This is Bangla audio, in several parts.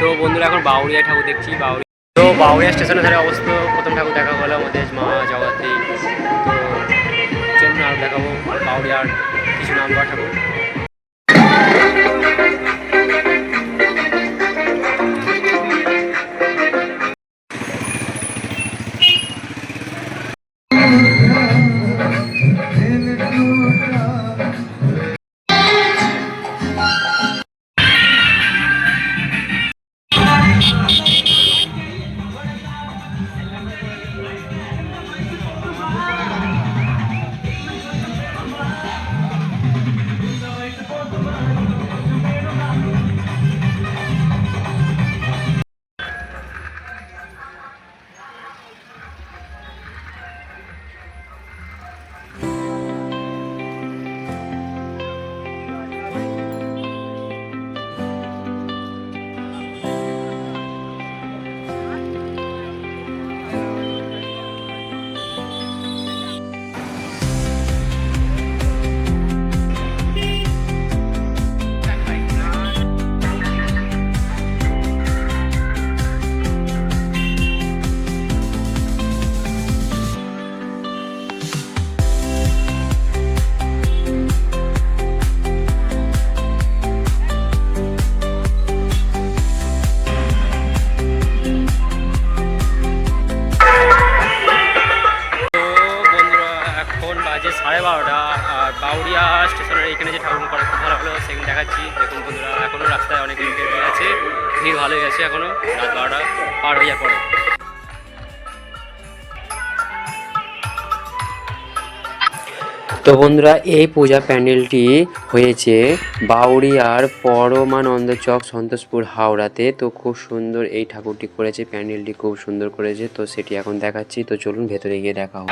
তো বন্ধুরা, এখন বাউরিয়া ঠাকুর দেখছি বাউরি তো বাউরিয়া স্টেশনে ধারে অবস্থিত প্রথম ঠাকুর দেখা হলো আমাদের মা জগতে তো চলুন আর দেখাবো বাউরিয়ার কিছু নাম করা ঠাকুর। দেখাচ্ছি। দেখুন বন্ধুরা এখনও রাস্তায় অনেক লোকের ভিড় আছে। ভিড় ভালোই আছে এখনও রাত বারোটা পার যাওয়ার পরে। তো বন্ধুরা, এই পূজা প্যান্ডেলটি হয়েছে বাউরিয়ার পরমানন্দ চক সন্তোষপুর হাওড়াতে। তো খুব সুন্দর এই ঠাকুরটি করেছে, প্যান্ডেলটি খুব সুন্দর করেছে। তো সেটি এখন দেখাচ্ছি। তো চলুন ভেতরে গিয়ে দেখা হোক।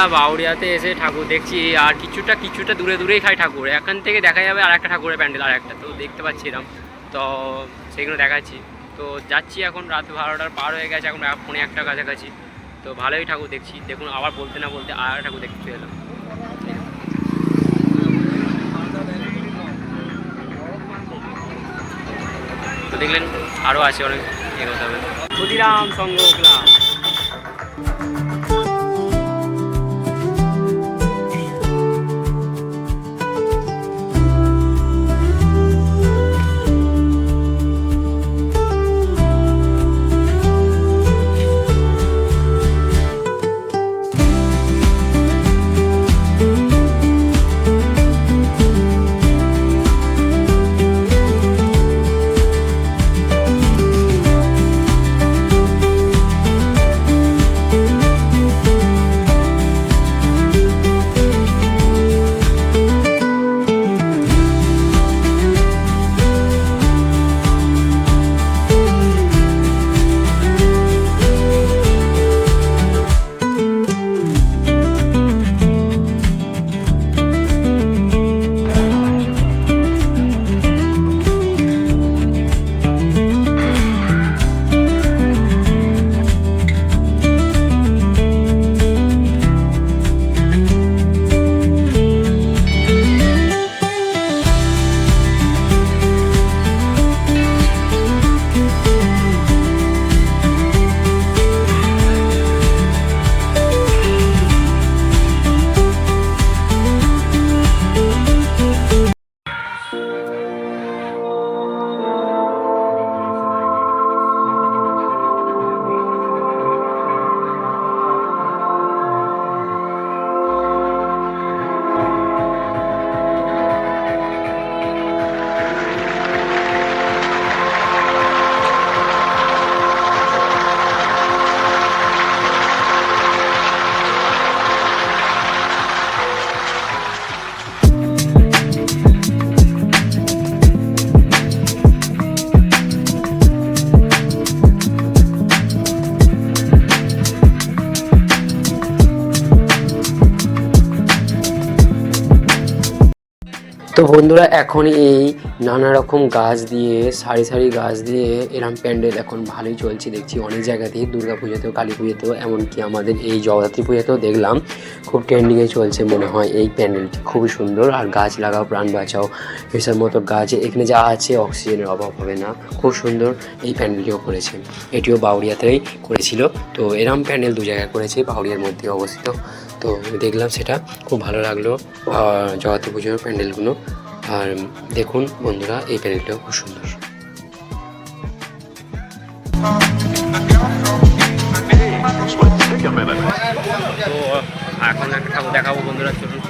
আমরা বাউরিয়াতে এসে ঠাকুর দেখছি, আর কিছুটা কিছুটা দূরে দূরেই খাই ঠাকুর। এখান থেকে দেখা যাবে আর একটা ঠাকুরের প্যান্ডেল আর একটা তো দেখতে পাচ্ছি তো সেগুলো দেখাচ্ছি। তো যাচ্ছি এখন, রাত বারোটার পার হয়ে গেছে, এখন ফোনে একটা কাছাকাছি। তো ভালোই ঠাকুর দেখছি। দেখুন, আবার বলতে না বলতে আর ঠাকুর দেখতে এলাম। তো দেখলেন আরও আছে অনেক এগোতে হবে। ক্ষুদিরাম ক্লাব। বন্ধুরা এখন এই নানা রকম গাছ দিয়ে, সারি সারি গাছ দিয়ে এরম প্যান্ডেল এখন ভালোই চলছে। দেখছি অনেক জায়গাতেই দুর্গা পুজোতেও, কালী পুজোতেও, এমনকি আমাদের এই জগদ্ধাত্রী পুজোতেও দেখলাম খুব ট্রেন্ডিংয়ে চলছে মনে হয় এই প্যান্ডেলটি। খুবই সুন্দর, আর গাছ লাগাও, প্রাণ বাঁচাও, এসব মতো গাছ, এখানে যা আছে অক্সিজেনের অভাব হবে না। খুব সুন্দর এই প্যান্ডেলটিও করেছে। এটিও বাউরিয়াতেই করেছিল। তো এরম প্যান্ডেল দু জায়গায় করেছে বাউরিয়ার মধ্যে অবস্থিত। তো দেখলাম সেটা খুব ভালো লাগল জগদ্ধাত্রী পুজোর প্যান্ডেলগুলো। আর দেখুন বন্ধুরা এই প্যান্ডেলটাও খুব সুন্দর। তো এখন একটা ঠাকুর দেখাবো বন্ধুরা চলুন।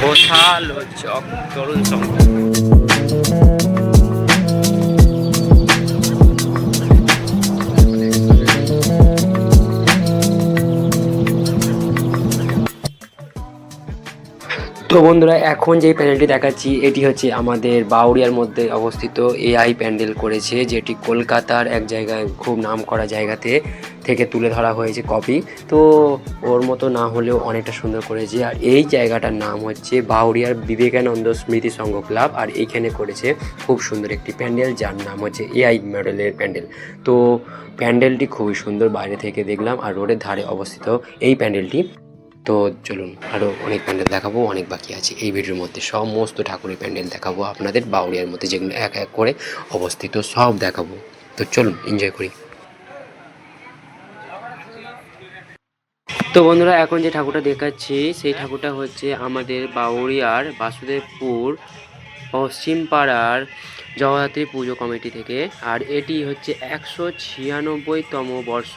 ঘোষাল চক তরুণ সংঘ। তো বন্ধুরা, এখন যে প্যান্ডেলটি দেখাচ্ছি, এটি হচ্ছে আমাদের বাউরিয়ার মধ্যে অবস্থিত এআই প্যান্ডেল করেছে, যেটি কলকাতার এক জায়গায় খুব নাম করা জায়গাতে থেকে তুলে ধরা হয়েছে কপি। তো ওর মতো না হলেও অনেকটা সুন্দর করেছে, আর এই জায়গাটার নাম হচ্ছে বাউরিয়ার বিবেকানন্দ স্মৃতি সংঘ ক্লাব, আর এইখানে করেছে খুব সুন্দর একটি প্যান্ডেল, যার নাম হচ্ছে এআই মডেলের প্যান্ডেল। তো প্যান্ডেলটি খুবই সুন্দর বাইরে থেকে দেখলাম, আর রোডের ধারে অবস্থিত এই প্যান্ডেলটি। তো চলুন আরও অনেক প্যান্ডেল দেখাবো, অনেক বাকি আছে। এই ভিডিওর মধ্যে সমস্ত ঠাকুরের প্যান্ডেল দেখাবো আপনাদের বাউরিয়ার মধ্যে যেগুলো এক এক করে অবস্থিত সব দেখাবো। তো চলুন এনজয় করি। তো বন্ধুরা, এখন যে ঠাকুরটা দেখাচ্ছি, সেই ঠাকুরটা হচ্ছে আমাদের বাউরিয়ার বাসুদেবপুর পশ্চিম পাড়ার জগদ্ধাত্রী পুজো কমিটি থেকে। আর এটি হচ্ছে একশো ছিয়ানব্বইতম বর্ষ।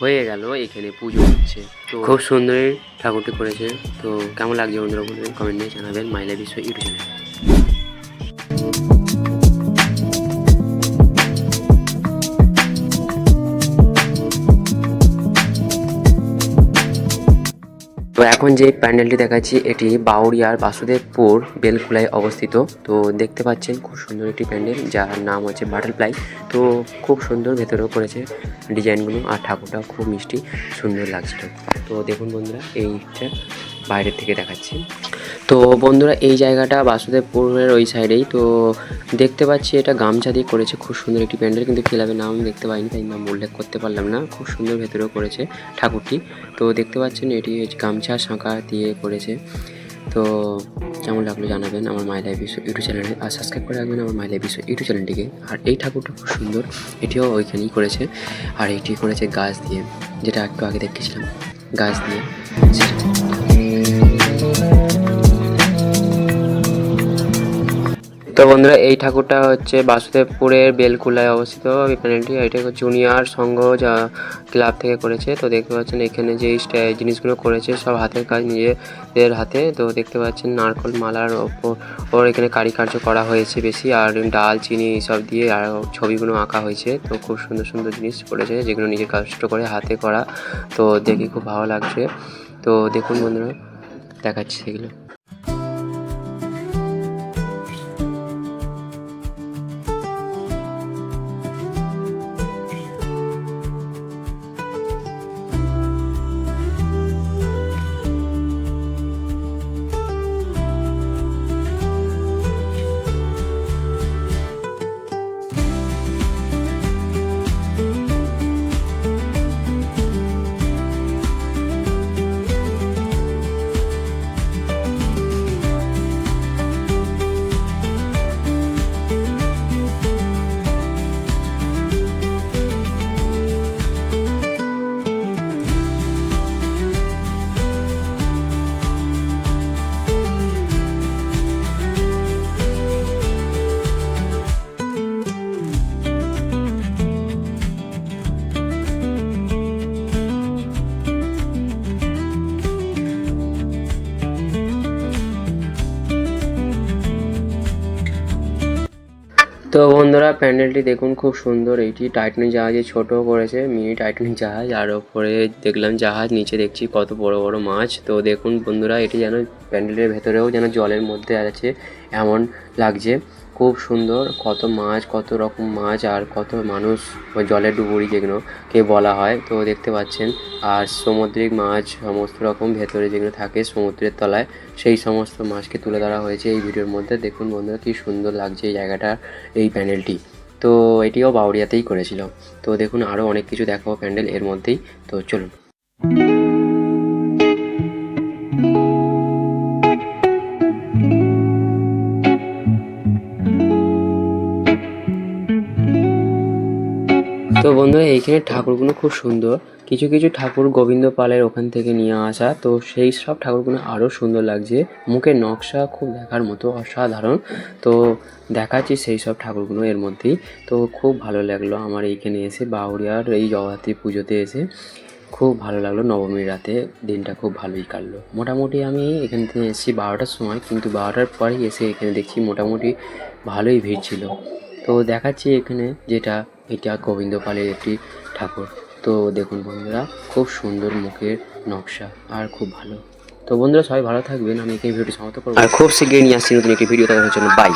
হয়ে গেল, এখানে পুজো হচ্ছে। তো খুব সুন্দরই ঠাকুরটি করেছে। তো কেমন লাগছে বন্ধুরা বলবেন কমেন্টে জানাবেন মাইলা বিশ্ব ইউটিউব চ্যানেল তো এখন যে প্যান্ডেলটি দেখাচ্ছি, এটি বাউরিয়ার বাসুদেবপুর বেলকুলায় অবস্থিত। তো দেখতে পাচ্ছেন খুব সুন্দর একটি প্যান্ডেল, যার নাম হচ্ছে বাটারফ্লাই। তো খুব সুন্দর ভেতরেও করেছে ডিজাইনগুলো, আর ঠাকুরটাও খুব মিষ্টি, সুন্দর লাগছিল। তো দেখুন বন্ধুরা, এইটা বাইরের থেকে দেখাচ্ছি। তো বন্ধুরা, এই জায়গাটা বাসুদেবপুরের ওই সাইডেই। তো দেখতে পাচ্ছি এটা গামছা দিয়ে করেছে খুব সুন্দর একটি প্যান্ডেল, কিন্তু ক্লাবের নাম আমি দেখতে পাইনি, তাই নাম উল্লেখ করতে পারলাম না। খুব সুন্দর ভেতরেও করেছে ঠাকুরটি। তো দেখতে পাচ্ছেন এটি গামছা শাঁখা দিয়ে করেছে। তো কেমন লাগল জানাবেন আমার মাই লাইফ বিশ্ব ইউটিউব চ্যানেলে। আর সাবস্ক্রাইব করে রাখবেন আমার মাই লাইফ বিশ্ব ইউটিউব চ্যানেলটিকে। আর এই ঠাকুরটা খুব সুন্দর, এটিও ওইখানেই করেছে। আর এটি করেছে গাছ দিয়ে, যেটা একটু আগে দেখেছিলাম গাছ দিয়ে। তো বন্ধুরা, এই ঠাকুরটা হচ্ছে বাসুদেবপুরের বেলকুলায় অবস্থিত এই প্যানেলটি এটা জুনিয়র সংঘ যা ক্লাব থেকে করেছে। তো দেখতে পাচ্ছেন এখানে যে জিনিসগুলো করেছে, সব হাতের কাজ নিজেদের হাতে। তো দেখতে পাচ্ছেন নারকল মালার ওপর, ওর এখানে কারিকার্য করা হয়েছে বেশি। আর ডাল, চিনি এইসব দিয়ে আর ছবিগুলো আঁকা হয়েছে। তো খুব সুন্দর সুন্দর জিনিস করেছে যেগুলো নিজে কষ্ট করে হাতে করা। তো দেখে খুব ভালো লাগছে। তো দেখুন বন্ধুরা, দেখাচ্ছি সেগুলো। তো বন্ধুরা, প্যান্ডেলটি দেখুন, খুব সুন্দর। এইটি টাইটানিক জাহাজে ছোট করেছে, মিনি টাইটানিক জাহাজ। আর ওপরে দেখলাম জাহাজ, নিচে দেখছি কত বড় বড় মাছ। তো দেখুন বন্ধুরা, এটি যেন প্যান্ডেলের ভেতরেও যেন জলের মধ্যে আছে, এমন লাগছে। খুব সুন্দর, কত মাছ, কত রকম মাছ আর কত মানুষ জলের ডুবুরি যেগুলো কে বলা হয়। তো দেখতে পাচ্ছেন, আর সামুদ্রিক মাছ সমস্ত রকম ভেতরে যেগুলো থাকে সমুদ্রের তলায়, সেই সমস্ত মাছকে তুলে ধরা হয়েছে এই ভিডিওর মধ্যে। দেখুন বন্ধুরা, কি সুন্দর লাগছে এই জায়গাটা, এই প্যান্ডেলটি তো এটিও বাউরিয়াতেই করেছিল। তো দেখুন আরও অনেক কিছু দেখাবো প্যান্ডেল এর মধ্যেই। তো চলুন। তো বন্ধুরা এইখানে ঠাকুরগুলো খুব সুন্দর। কিছু কিছু ঠাকুর গোবিন্দ পালের ওখান থেকে নিয়ে আসা, তো সেই সব ঠাকুরগুলো আরও সুন্দর লাগছে। মুখের নকশা খুব দেখার মতো অসাধারণ। তো দেখাচ্ছি সেই সব ঠাকুরগুলো এর মধ্যেই। তো খুব ভালো লাগল আমার এইখানে এসে বাউরিয়ার এই জগদ্ধাত্রী পুজোতে এসে। খুব ভালো লাগল নবমীর রাতে, দিনটা খুব ভালোই কাটলো। মোটামুটি আমি এখান থেকে এসেছি বারোটার সময়, কিন্তু বারোটার পরেই এসে এখানে দেখছি মোটামুটি ভালোই ভিড় ছিল। তো দেখাচ্ছি এখানে যেটা এটা গোবিন্দ পালের একটি ঠাকুর। তো দেখুন বন্ধুরা, খুব সুন্দর মুখের নকশা আর খুব ভালো। তো বন্ধুরা, সবাই ভালো থাকবেন। আমি এই ভিডিওটি সমাপ্ত করব। আর খুব শীঘ্রই নিয়ে আসছি নতুন একটি ভিডিও দেখার জন্য। বাই